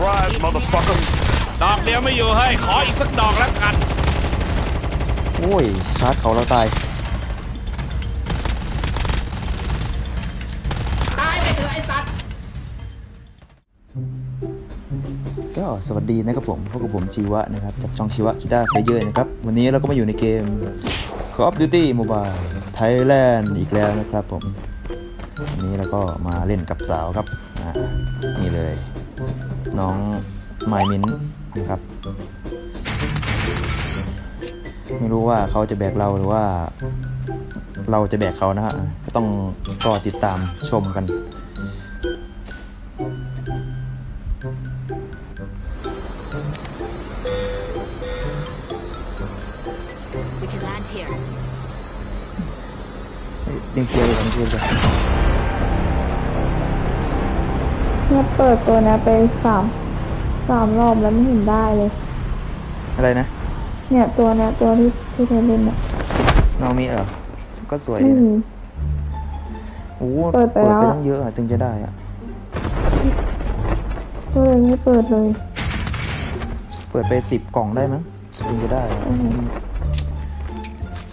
Surprise, motherfucker! ดอกเดียวไม่อยู่เฮ้ยขออีกสักดอกแล้วกัน โอ้ย ชาร์จเขาเราตาย ตายไปเถอะไอ้สัตว์ก็สวัสดีนะครับผมพบกับผมชีวะนะครับ จากช่องชีวะกีตาร์เพลเยอร์นะครับ วันนี้เราก็มาอยู่ในเกม Call of Duty Mobile Thailand อีกแล้วนะครับผม วันนี้เราก็มาเล่นกับสาวครับอ่านี่เลย น้องไมมินนะครับ ไม่รู้ว่าเขาจะแบกเราหรือว่า เราจะแบกเขานะฮะก็ต้องรอติดตามชมกัน We can land here. เอ้ยยังเคลียร์อยู่ยังเคลียร์อยู่ เนี่ยเปิดตัวเนี้ยไปสามสามรอบแล้วไม่เห็นได้เลย อะไรนะ เนี่ยตัวเนี้ยตัวที่ที่เธอเล่นเนี่ยน้องมีเหรอ ก็สวยไม่ดีนะมี โอ้โหเปิดไปแล้ว ตั้งเยอะอะถึงจะได้อะก็เลยไม่เปิดเลยเปิดไปสิบกล่องได้มั้งถึงจะได้อะอืม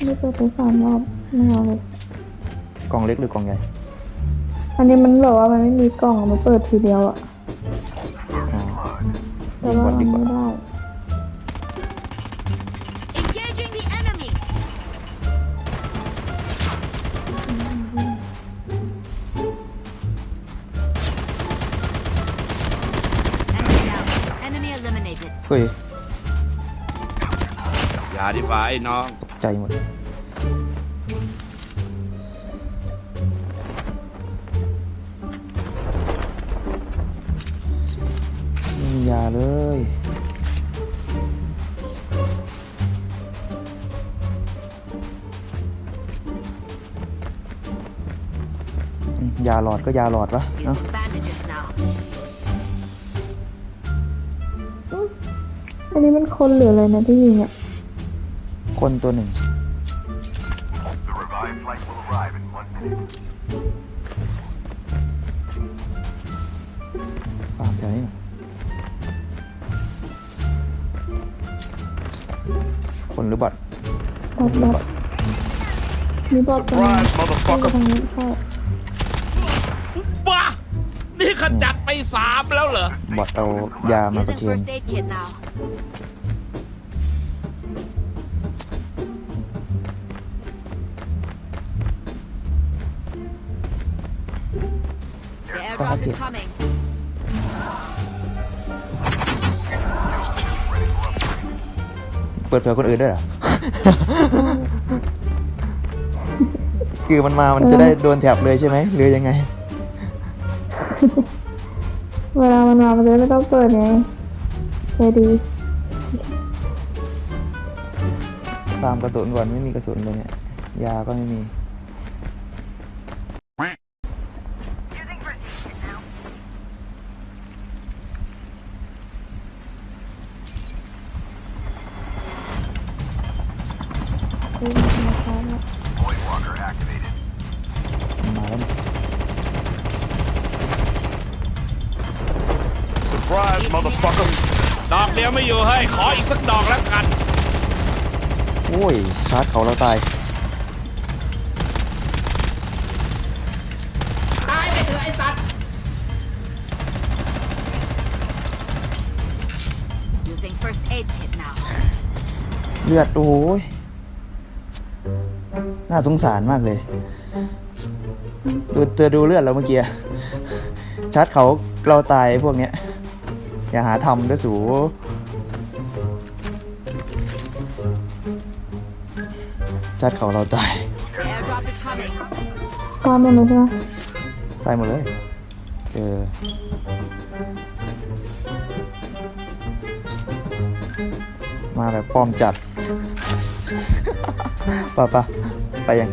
ไม่เปิดไปสามรอบไม่เอาเลยกล่องเล็กหรือกล่องใหญ่ อันนี้มันบอกว่ามันไม่มีกล่องมันเปิดทีเดียวอะอ๋อแต่ยิงบว่าอลมัดีนกว่า ไม่ได้ Engaging the enemy. Enemy down. Enemy eliminated. เฮ้ย อย่าดีกว่าไอ้น้อง ตกใจหมดไม่ ยาหลอดก็ยาหลอดวะเนาะ Using bandages now. อันนี้มันคนหรืออะไรนะที่ยิงอะคนตัวหนึ่ง The revived flight will arrive in one minute. ฟาร์มแถวนี้ก่อนคนหรือบอทบอดหรืบออบดอทมีบอดตรงนี้ Surprise, ที่ motherfucker! ตรงนี้ใช่บ้านี่ข จัดไปสามแล้วเหรอบอทเอายามาประ Using เคน first aid kit now. 'The airdrop is coming. เปิดเผยคนอื่นด้วยเหรอ คือมันมามันจะได้โดนแถบเลยใช่ไหมหรือยังไงเวลามั นมามันจะไม่ต้องเปิดไงเลยดีฟาร์มกระสุนก่อนไม่มีกระสุนเลยเนี่ย ยาก็ไม่มี motherfucker! ดอกเดียวไม่อยู่เฮ้ยขออีกสักดอกแล้วกัน โอ้ย ชาร์จเขาเราตาย ตายไปเถอะไอ้สัตว์ Using first aid kit now. เลือดโอ้ย น่าสงสารมากเลยดูเธอดูเลือดเราเมื่อกี้ชาร์จเขาเราตายพวกเนี้ย อย่าหาทำด้วยสูชาร์จเขาเราตาย The airdrop is coming. ตามมันเลยใช่ไหมตายหมดเลย เจอ มาแบบฟอร์มจัด ป่ะป่ะไปยัง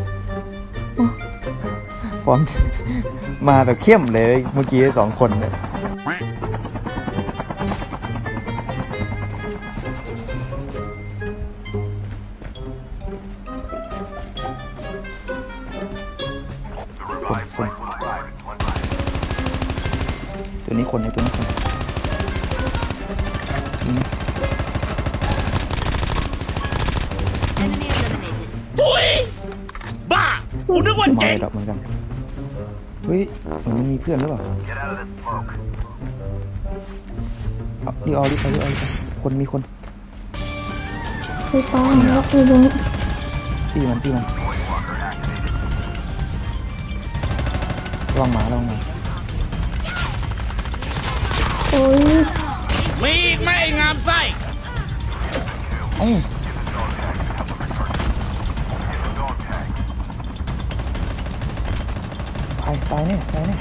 ฟอร์มมาแบบเข้มเลยเมื่อกี้สองคนเลย ตัวนี้คนไอ้ตัวนี้คน Enemy eliminated. ทุยบ้ากูนึกว่ามาเจ๋เลงยดอกเหมือนกันเฮ้ยเหมือนมันมีเพื่อนหรือเปล่า Get out of this smoke. เอารีบเอารีบไปรีบเอารีบไปคนมีคนไปตายแล้วคือตรงนี้ตีมันตีมันระวังหมาระวังหมา โอ้ยมีอีกไหมไอ้งามไส้เอ้าตายตายแน่ตายแน่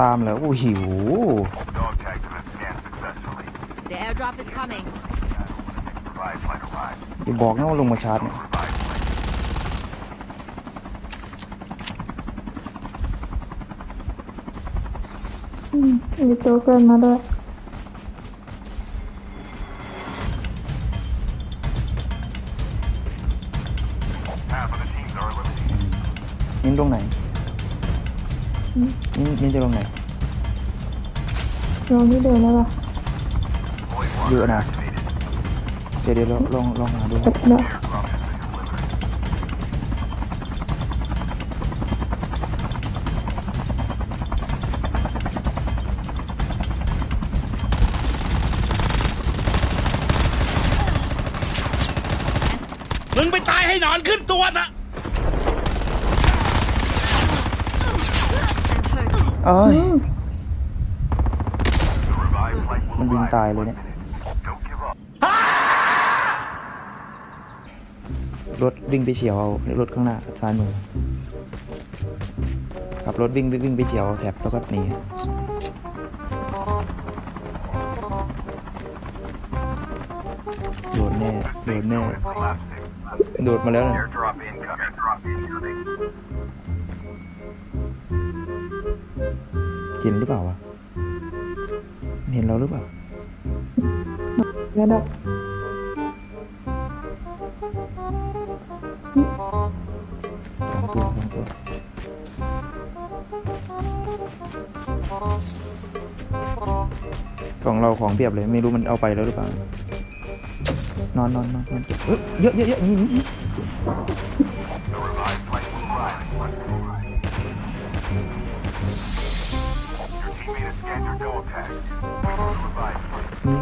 ตามแล้วโอ้หิว Dog tag has been scanned successfully. The airdrop is coming. Revive flight arrived. อย่าบอกนะว่าลงมาชาร์จเนี่ย Revive flight. อืมมีตัวเกินมาด้วย Half of the teams are eliminated. นิ้นลงไหนนิ้นนิ้นจะลงไหนลองที่เดินได้ปะเยอะนะ เดี๋ยวเดี๋ยวลองลองลองหาดูจับได้มึงไปตายให้หนอนขึ้นตัวซะ I'm hurt. เอ้ยอืม The revive flight will มันยิง arrive. ตายเลยเนี่ย รถวิ่งไปเฉียวเอารถข้างหน้าซ้ายมือขับรถวิ่งวิ่งวิ่งไปเฉียวแถบแล้วก็หนีโดนแน่โดนแน่ Collapsing. โดดมาแล้วนะ Airdrop incoming. Airdrop incoming. เห็นหรือเปล่าวะเห็นเราหรือเปล่าเดี๋ยวด ของเราของเพียบเลยไม่รู้มันเอาไปแล้วหรือเปล่านอนนอนนอนนอนเอ้ยเยอะเยอะเยอะนี่นี่นี่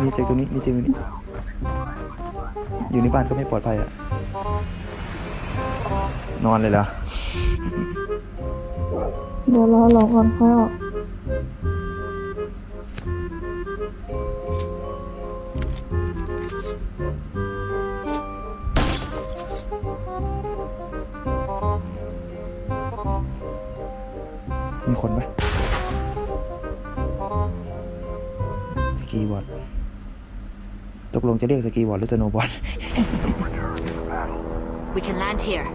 นี่เจอตรงนี้นี่เจอตรงนี้อยู่ในบ้านก็ไม่ปลอดภัยอะนอนเลยเหรอเดี๋ยวรอหลอกก่อนค่อยออก มีคนปะสกีบอร์ดตกลงจะเรียกสกีบอร์ดหรือสโนว์บอร์ด Return to the battle. We can land here.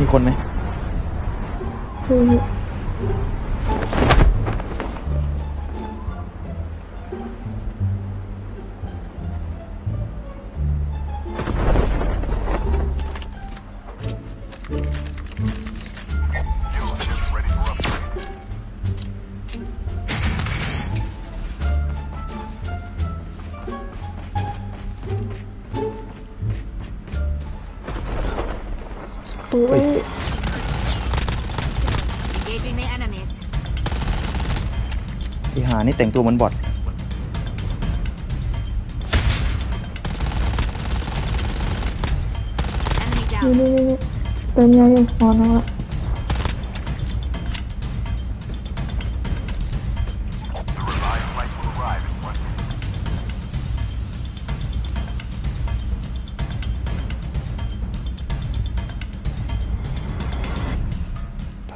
มีคนไหม คือ โอ้ย Engaging the enemies. ไอหานี่แต่งตัวเหมือนบอท Enemy นี่ down. นี่นี่เป็นไงอยู่พอนะวะ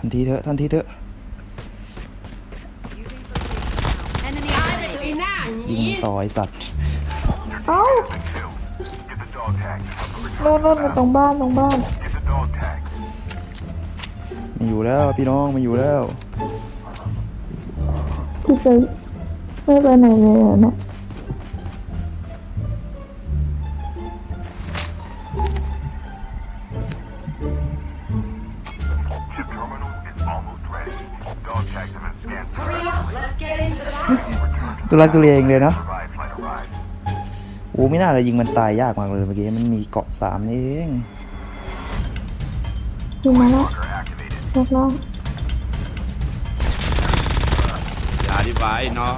ทันทีเถอะทันทีเถอะ Enemy ตายไปเถอะไอ้ eliminated. หน้าหยินีงต่อไอสัตว์เอ้า Two. Get the dog tag. โน่นโน่นตรงบ้านตรงบ้าน Get the dog tag. มาอยู่แล้วพี่น้องมาอยู่แล้วที่จะไม่ไปไหนเลยอะเนะ ตัวรักตัวเลงเลยเนาะ Revived flight arrived. โอ้ไม่น่าเลยยิงมันตายยากมากเลยเมื่อกี้มันมีเกาะสามนี่เองยิงมาแล้ว Bunker activated. รอบรอบอย่าอธิบายน้อง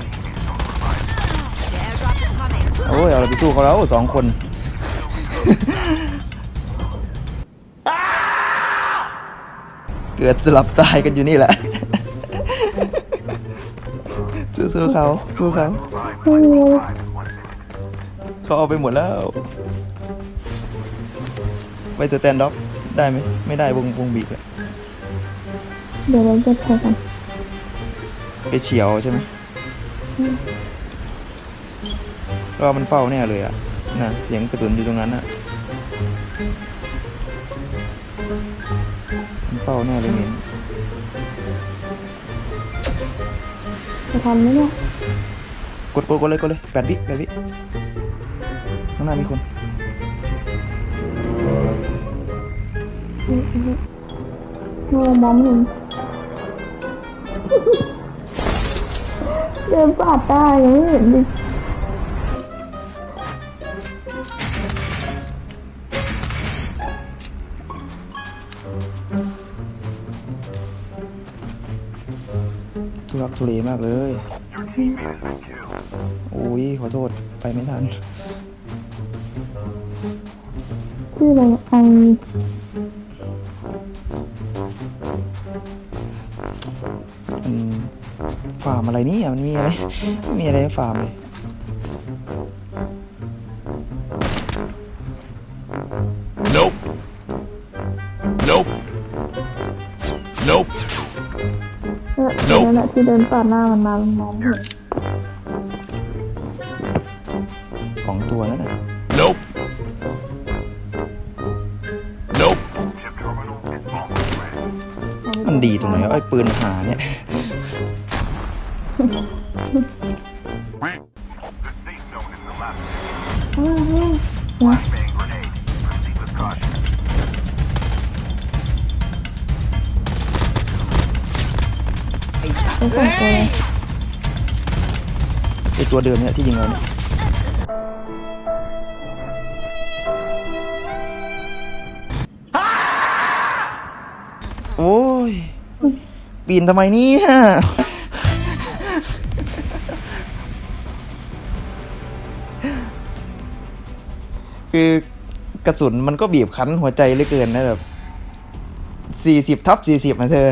The airdrop is coming. โอ้ยเอาเราไปสู้เขาแล้วสองคนเกิดสลับตายกันอยู่นี่แหละ สู้ๆเขาสู้เขาไม่มีเลยเขาเอาไปหมดแล้วไปสแตนด์ด็อกได้ไหมไม่ได้วงวงบีบเลยเดี๋ยวเราจะแพ้กันไปเฉียวใช่ไหมรอมันเฝ้าแน่เลยอะนะเสียงกระสุนอยู่ตรงนั้นอะมันเฝ้าแน่เลยเห็น จะทันไหมเนี่ยกดกดกดเลยกดเลยแปดวิแปดวิข้างหน้ามีคนเออมองไม่เห็นเดินปาดได้ยังไม่เห็นดิทุ รักทุเลมากเลยโอ้ยขอโทษไปไม่ทัน ชื่ออะไรไอมันฟาร์มอะไรเนี่ยมันมีอะไรไม่มีอะไรให้ฟาร์มเลย ที่เดินปาดหน้ามันมามันมองไม่เห็นของตัวนั่นน่ะ nope nope Chip terminal is almost ready. มันดีตรงไหนวะไอ้ปืนหาเนี่ย The safe zone is collapsing. เออเออ ตัวเดิมเนี่ยที่ยิงเราเนี่ยโอ้ยปีนทำไมเนี่ยคือกระสุนมันก็บีบคั้นหัวใจเหลือเกินนะแบบสี่สิบทับสี่สิบนะเธอ